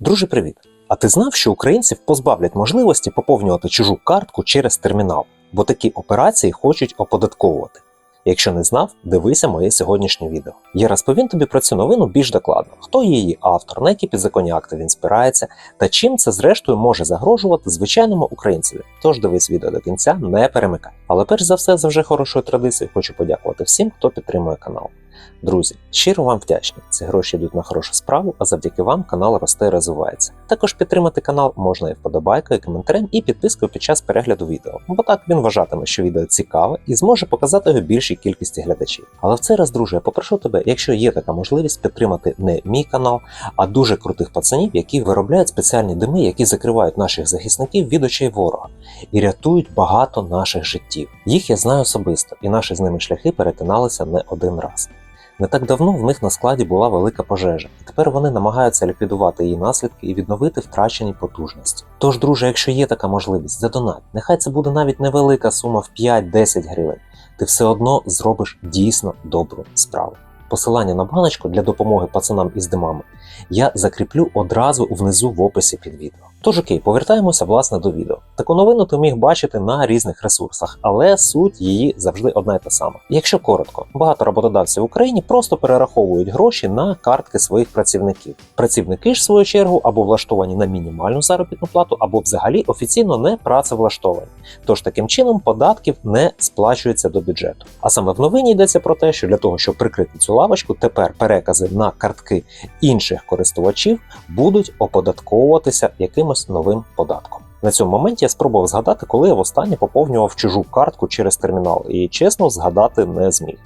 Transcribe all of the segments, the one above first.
Друже, привіт! А ти знав, що українців позбавлять можливості поповнювати чужу картку через термінал, бо такі операції хочуть оподатковувати. Якщо не знав, дивися моє сьогоднішнє відео. Я розповім тобі про цю новину більш докладно, хто її автор, на які підзаконні акти він спирається, та чим це зрештою може загрожувати звичайному українцеві. Тож дивись відео до кінця, не перемикай. Але перш за все, за вже хорошою традицією, хочу подякувати всім, хто підтримує канал. Друзі, щиро вам вдячні. Ці гроші йдуть на хорошу справу, а завдяки вам канал росте і розвивається. Також підтримати канал можна і вподобайкою, і коментарем, і підпискою під час перегляду відео, бо так він вважатиме, що відео цікаве і зможе показати його більшій кількості глядачів. Але в цей раз, друже, я попрошу тебе, якщо є така можливість, підтримати не мій канал, а дуже крутих пацанів, які виробляють спеціальні дими, які закривають наших захисників від очей ворога і рятують багато наших життів. Їх я знаю особисто, і наші з ними шляхи перетиналися не один раз. Не так давно в них на складі була велика пожежа, і тепер вони намагаються ліквідувати її наслідки і відновити втрачені потужності. Тож, друже, якщо є така можливість, задонать. Нехай це буде навіть невелика сума в 5-10 гривень. Ти все одно зробиш дійсно добру справу. Посилання на баночку для допомоги пацанам із димами я закріплю одразу внизу в описі під відео. Тож окей, повертаємося власне до відео. Таку новину ти міг бачити на різних ресурсах, але суть її завжди одна й та сама. Якщо коротко, багато роботодавців в Україні просто перераховують гроші на картки своїх працівників. Працівники ж в свою чергу або влаштовані на мінімальну заробітну плату, або взагалі офіційно не працевлаштовані. Тож таким чином податків не сплачується до бюджету. А саме в новині йдеться про те, що для того, щоб прикрити цю лавочку, тепер перекази на картки інших користувачів будуть оподатковуватися якимось новим податком. На цьому моменті я спробував згадати, коли я востаннє поповнював чужу картку через термінал, і чесно згадати не зміг.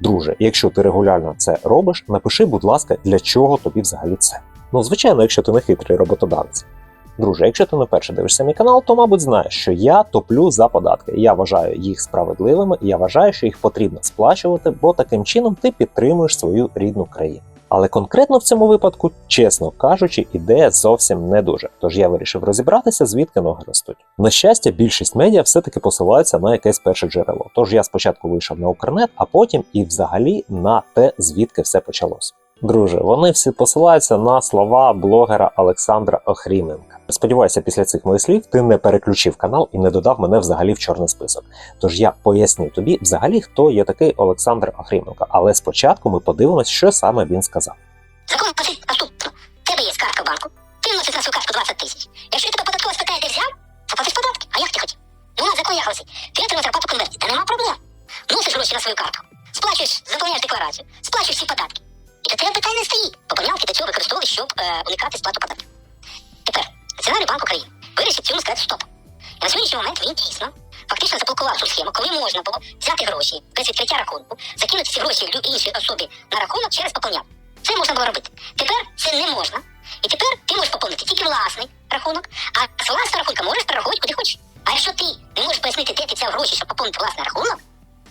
Друже, якщо ти регулярно це робиш, напиши, будь ласка, для чого тобі взагалі це. Ну, звичайно, якщо ти не хитрий роботодавець. Друже, якщо ти не перше дивишся мій канал, то мабуть знаєш, що я топлю за податки. Я вважаю їх справедливими, і я вважаю, що їх потрібно сплачувати, бо таким чином ти підтримуєш свою рідну країну. Але конкретно в цьому випадку, чесно кажучи, ідея зовсім не дуже. Тож я вирішив розібратися, звідки ноги ростуть. На щастя, більшість медіа все-таки посилаються на якесь перше джерело. Тож я спочатку вийшов на Укрнет, а потім і взагалі на те, звідки все почалося. Друже, вони всі посилаються на слова блогера Олександра Охріменка. Сподіваюся, після цих моїх слів ти не переключив канал і не додав мене взагалі в чорний список. Тож я поясню тобі взагалі, хто є такий Олександр Охріменко. Але спочатку ми подивимось, що саме він сказав. Закон гласить наступно. Тебе є картка банку, ти вносиш на свою картку 20 тисяч. Якщо тебе податкова спитає, де взяв, заплатиш податки. А як ти хотів? Ну, у нас закон як гласить. Ти отримав зарплату конверті, та нема проблем. Вносиш гроші на свою картку, сплачуєш, заповняєш декларацію, сплачуєш всі податки. До тебе стоїть. Бо для цього використовували, щоб е, уникати сплату податків. Тепер Національний банк України вирішив цьому сказати стоп. І на сьогоднішній момент він дійсно фактично заблокував цю схему, коли можна було взяти гроші без відкриття рахунку, закинути ці гроші іншій особі на рахунок через поповняння. Це можна було робити. Тепер це не можна. І тепер ти можеш поповнити тільки власний рахунок, а з власного рахунка можеш перераховувати куди хочеш. А якщо ти не можеш пояснити, де ти взяв гроші, щоб поповнити власний рахунок,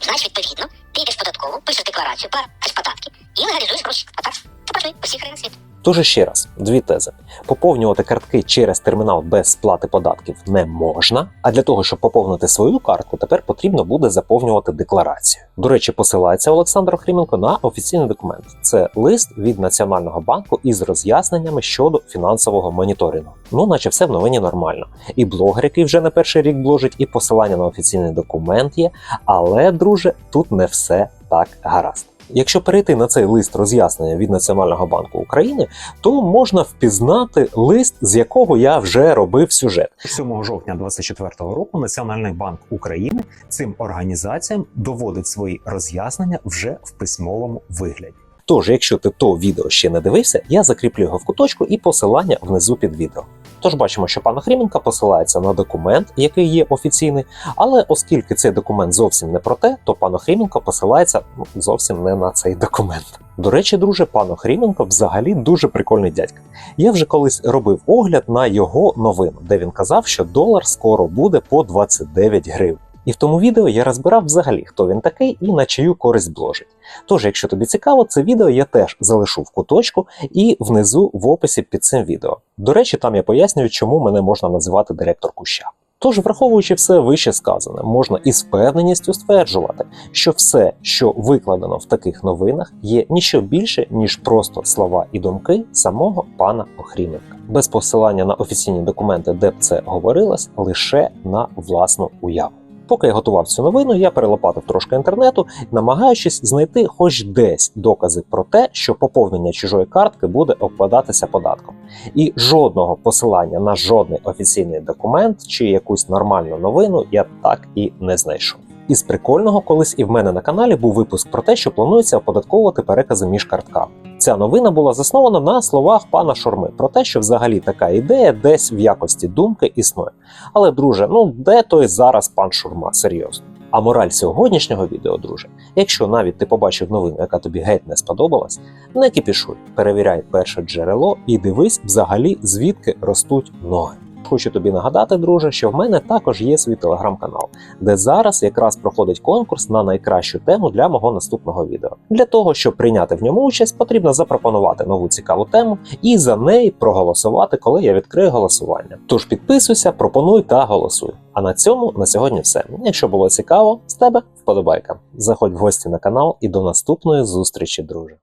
значить відповідно ти йдеш податкову, пишеш декларацію, платиш податки і легалізуєш гроші. А так це працює по всіх країнах світу. Тож ще раз, дві тези: поповнювати картки через термінал без сплати податків не можна. А для того, щоб поповнити свою картку, тепер потрібно буде заповнювати декларацію. До речі, посилається Олександр Охріменко на офіційний документ. Це лист від Національного банку із роз'ясненнями щодо фінансового моніторингу. Ну, наче все в новині нормально. І блогер, який вже не перший рік бложить, і посилання на офіційний документ є. Але, друже, тут не все так гаразд. Якщо перейти на цей лист роз'яснення від Національного банку України, то можна впізнати лист, з якого я вже робив сюжет. 7 жовтня 2024 року Національний банк України цим організаціям доводить свої роз'яснення вже в письмовому вигляді. Тож, якщо ти то відео ще не дивився, я закріплю його в куточку і посилання внизу під відео. Тож бачимо, що пан Охріменко посилається на документ, який є офіційний, але оскільки цей документ зовсім не про те, то пан Охріменко посилається ну, зовсім не на цей документ. До речі, друже, пан Хрименко взагалі дуже прикольний дядька. Я вже колись робив огляд на його новину, де він казав, що долар скоро буде по 29 гривень. І в тому відео я розбирав взагалі, хто він такий і на чию користь бложить. Тож, якщо тобі цікаво, це відео я теж залишу в куточку і внизу в описі під цим відео. До речі, там я пояснюю, чому мене можна називати директор куща. Тож, враховуючи все вище сказане, можна із впевненістю стверджувати, що все, що викладено в таких новинах, є ніщо більше, ніж просто слова і думки самого пана Охріменка, без посилання на офіційні документи, де б це говорилось, лише на власну уяву. Поки я готував цю новину, я перелопатив трошки інтернету, намагаючись знайти хоч десь докази про те, що поповнення чужої картки буде обкладатися податком. І жодного посилання на жодний офіційний документ чи якусь нормальну новину я так і не знайшов. Із прикольного, колись і в мене на каналі був випуск про те, що планується оподатковувати перекази між картками. Ця новина була заснована на словах пана Шурми про те, що взагалі така ідея десь в якості думки існує. Але, друже, ну де той зараз пан Шурма? Серйозно. А мораль сьогоднішнього відео, друже, якщо навіть ти побачив новину, яка тобі геть не сподобалась, не кипішуй, перевіряй перше джерело і дивись взагалі, звідки ростуть ноги. Хочу тобі нагадати, друже, що в мене також є свій телеграм-канал, де зараз якраз проходить конкурс на найкращу тему для мого наступного відео. Для того, щоб прийняти в ньому участь, потрібно запропонувати нову цікаву тему і за неї проголосувати, коли я відкрию голосування. Тож підписуйся, пропонуй та голосуй. А на цьому на сьогодні все. Якщо було цікаво, з тебе вподобайка. Заходь в гості на канал і до наступної зустрічі, друже.